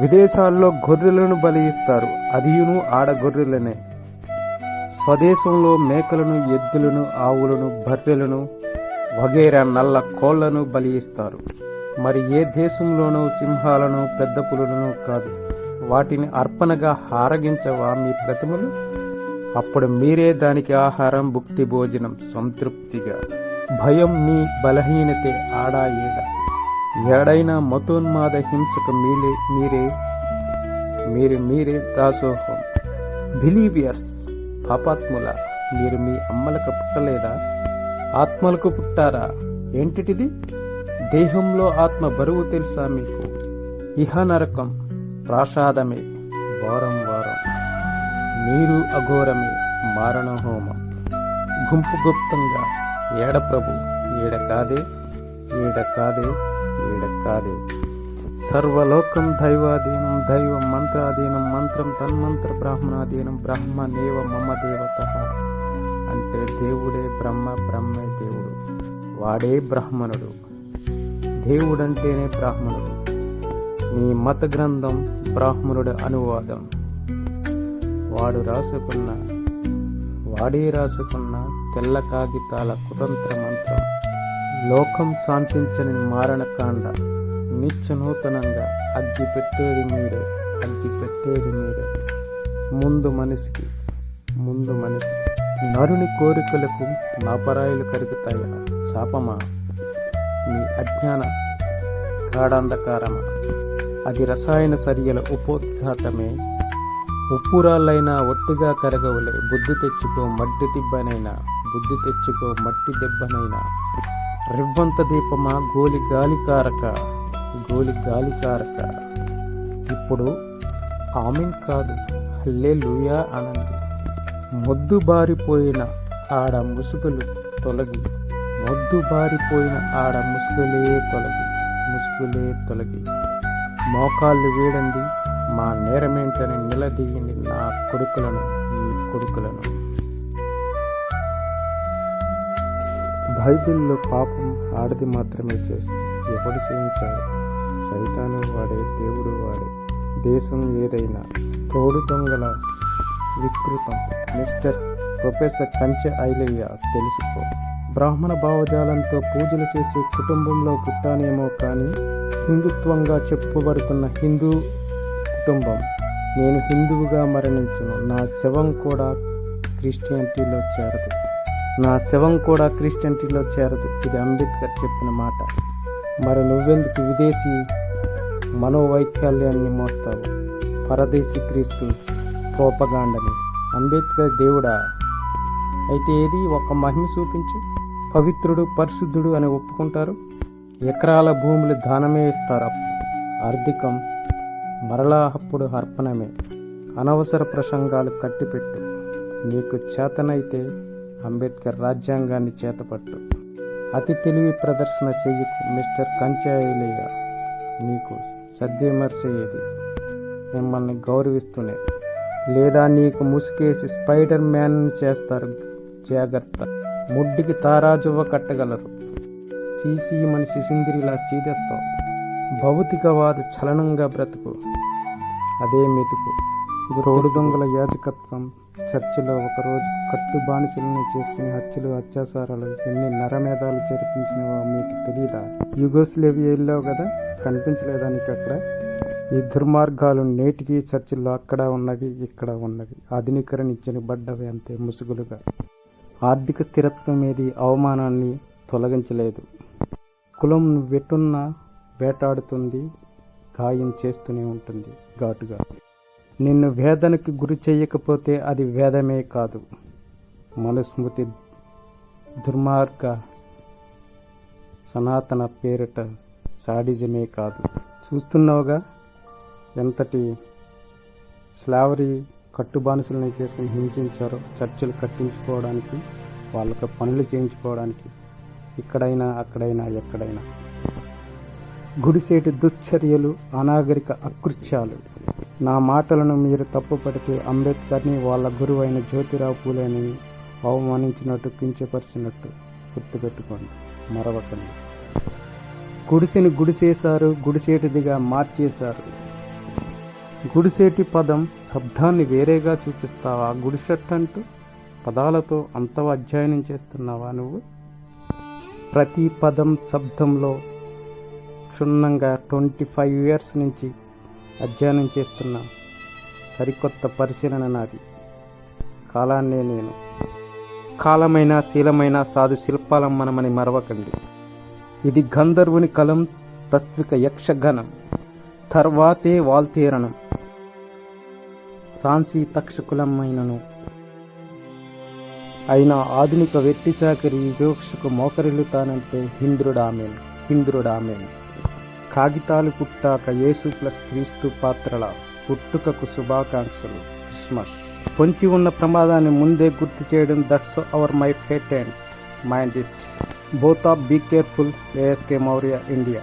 విదేశాల్లో గొర్రెలను బలి ఇస్తారు అదియును ఆడ గొర్రెలనే. స్వదేశంలో మేకలను ఎద్దులను ఆవులను బర్రెలను వగేరా నల్ల కోళ్ళను బలి ఇస్తారు మరి ఏ దేశంలోనూ సింహాలను పెద్ద పులులను కాదు. వాటిని అర్పణగా హారగించవా మీ ప్రతిమలు? అప్పుడు మీరే దానికి ఆహారం భుక్తి భోజనం సంతృప్తిగా. భయం మీ బలహీనతే ఆడా ఏడ? ఏడైనా మతోన్మాద హింసకు మీరే మీరే మీరు మీరే దాసోహం. బిలీవియర్స్ పాపాత్ముల మీరు మీ అమ్మలకు పుట్టలేదా? ఆత్మలకు పుట్టారా? ఏంటిటిది? దేహంలో ఆత్మ బరువు తెలుసా మీకు? ఇహ నరకం ప్రాసాదమే వారం వారం. మీరు అఘోరమే మారణ హోమం. గుంపు గుప్తంగా ఏడ ప్రభు ఏడ కాదే? ఏడ కాదే? ఏడ కాదే సర్వలోకం దైవాధీనం దైవం మంత్రాధీనం మంత్రం తన్మంత్ర బ్రాహ్మణాధీనం బ్రహ్మనేవ మమ దేవత. అంటే దేవుడే బ్రహ్మ బ్రహ్మే దేవుడు. వాడే బ్రాహ్మణుడు. దేవుడంటేనే బ్రాహ్మణుడు. నీ మత గ్రంథం బ్రాహ్మణుడి అనువాదం. వాడు రాసుకున్న వాడే రాసుకున్న తెల్ల కాగితాల కుతంత్ర మంత్రం. లోకం శాంతించని మారణకాండ నిత్య నూతనంగా అగ్గి పెట్టేది మీరే అగ్గి పెట్టేది మీరే. ముందు మనిషికి ముందు మనిషికి. నరుని కోరికలకు నాపరాయిలు కరుగుతాయా? చాపమా మీ అజ్ఞాన గాఢాంధకారమా? అది రసాయన చర్యల ఉపోద్ఘాతమే. ఉప్పురాళ్ళైనా ఒట్టిగా కరగవులే. బుద్ధి తెచ్చుకో మట్టి దిబ్బనైనా బుద్ధి తెచ్చుకో మట్టి దెబ్బనైనా. రివ్వంత దీపమా? గోలి గాలికారక. గోలి గాలికారక. ఇప్పుడు ఆమెన్ కాదు. హల్లే లూయా అనండి. మొద్దు బారిపోయిన ఆడ ముసుగులు తొలగి. మొద్దు బారిపోయిన ఆడ ముసుగులే తొలగి. ముసుగులే తొలగి. మోకాళ్ళు వేడండి. మా నేరమేంటని నిలదీయండి నా కొడుకులను మీ కొడుకులను. బైబిల్లో పాపం ఆడది మాత్రమే చేసి ఎవడు చేయించాడు సైతాను వాడే దేవుడు వాడే. దేశం ఏదైనా తోడు దొంగల వికృతం. మిస్టర్ ప్రొఫెసర్ కంచె ఐలయ్య తెలుసుకో. బ్రాహ్మణ భావజాలంతో పూజలు చేసే కుటుంబంలో పుట్టానేమో కానీ హిందుత్వంగా చెప్పబడుతున్న హిందూ కుటుంబం. నేను హిందువుగా మరణించను. నా శవం కూడా క్రిస్టియానిటీలో చేరదు. నా శవం కూడా క్రిస్టియానిటీలో చేరదు. ఇది అంబేద్కర్ చెప్పిన మాట. మరి నువ్వెందుకు విదేశీ మనోవైకల్యాన్ని మోస్తావు? పరదేశీ క్రీస్తు ప్రోపగాండని. అంబేద్కర్ దేవుడా? అయితే ఏది ఒక మహిమ చూపించు? పవిత్రుడు పరిశుద్ధుడు అని ఒప్పుకుంటారు? ఎకరాల భూములు దానమే ఇస్తారు ఆర్థికం మరలా అప్పుడు అర్పణమే. అనవసర ప్రసంగాలు కట్టిపెట్టు. నీకు చేతనైతే అంబేద్కర్ రాజ్యాంగాన్ని చేతపట్టు. అతి తెలివి ప్రదర్శన చెయ్యకు మిస్టర్ కంచాయిలయ్య నీకు సద్విమర్శయ్యేది మిమ్మల్ని గౌరవిస్తూనే. లేదా నీకు ముసుకేసి స్పైడర్ మ్యాన్ చేస్తారు జాగ్రత్త. ముడ్డికి తారాజువ్వ కట్టగలరు. సీసీ మన సిందిరిలా చీదేస్తావు. భౌతికవాద చలనంగా బ్రతుకు. అదే మెతుకు. రోడ్డు దొంగల యాజకత్వం చర్చిలో ఒకరోజు కట్టు బానిసలను చేసుకుని హత్యలు అత్యాచారాలు ఎన్ని నరమేధాలు జరిపించినవో మీకు తెలియదా యుగోస్లేవియా వెళ్ళావు కదా? కనిపించలేదానికి అక్కడ ఈ దుర్మార్గాలు నేటికి చర్చిల్లో అక్కడ ఉన్నవి ఇక్కడ ఉన్నవి. ఆధునీకరణ బడ్డవి అంతే ముసుగులుగా. ఆర్థిక స్థిరత్వం ఏది? అవమానాన్ని తొలగించలేదు. కులం వెట్టున్న వేటాడుతుంది గాయం చేస్తూనే ఉంటుంది ఘాటుగా. నిన్ను వేదనకు గురి చేయకపోతే అది వేదమే కాదు. మనుస్మృతి దుర్మార్గ సనాతన పేరిట సాడిజమే కాదు. చూస్తున్నావుగా? ఎంతటి స్లావరీ కట్టుబానిసలని చేసుకుని హింసించారో చర్చలు కట్టించుకోవడానికి వాళ్ళకి పనులు చేయించుకోవడానికి ఇక్కడైనా అక్కడైనా ఎక్కడైనా. గుడిసేటి దుశ్చర్యలు అనాగరిక అకృత్యాలు. నా మాటలను మీరు తప్పుపడితే అంబేద్కర్ని వాళ్ళ గురువైన జ్యోతిరావు పూలేని అవమానించినట్టు కించపరిచినట్టు గుర్తుపెట్టుకోండి. మరవకండి. గుడిసెని గుడిసేశారు గుడిసేటిదిగా మార్చేశారు. గుడిసేటి పదం శబ్దాన్ని వేరేగా చూపిస్తావా? గుడిసెట్ అంటూ పదాలతో అంత అధ్యయనం చేస్తున్నావా నువ్వు? ప్రతి పదం శబ్దంలో క్షుణ్ణంగా ట్వంటీ ఫైవ్ ఇయర్స్ నుంచి అధ్యయనం చేస్తున్న సరికొత్త పరిశీలన నాది. కాలాన్నే నేను. కాలమైన శీలమైన సాధు శిల్పాలం మనమని మరవకండి. ఇది గంధర్వుని కలం తత్విక యక్షగణం. తర్వాతే వాల్తీరణం సాంసి తక్షకులమైనను. అయినా ఆధునిక వెట్టి చాకరి యోక్షకు మోకరిల్లుతానంటే హింద్రుడామేన్ హింద్రుడామేన్. కాగితాలు పుట్టాక యేసు ప్లస్ క్రీస్తు పాత్రల పుట్టుకకు శుభాకాంక్షలు. క్రిస్మస్. పొంచి ఉన్న ప్రమాదాన్ని ముందే గుర్తు చేయడం that's our my fate and mind it both of be careful ASK Maurya India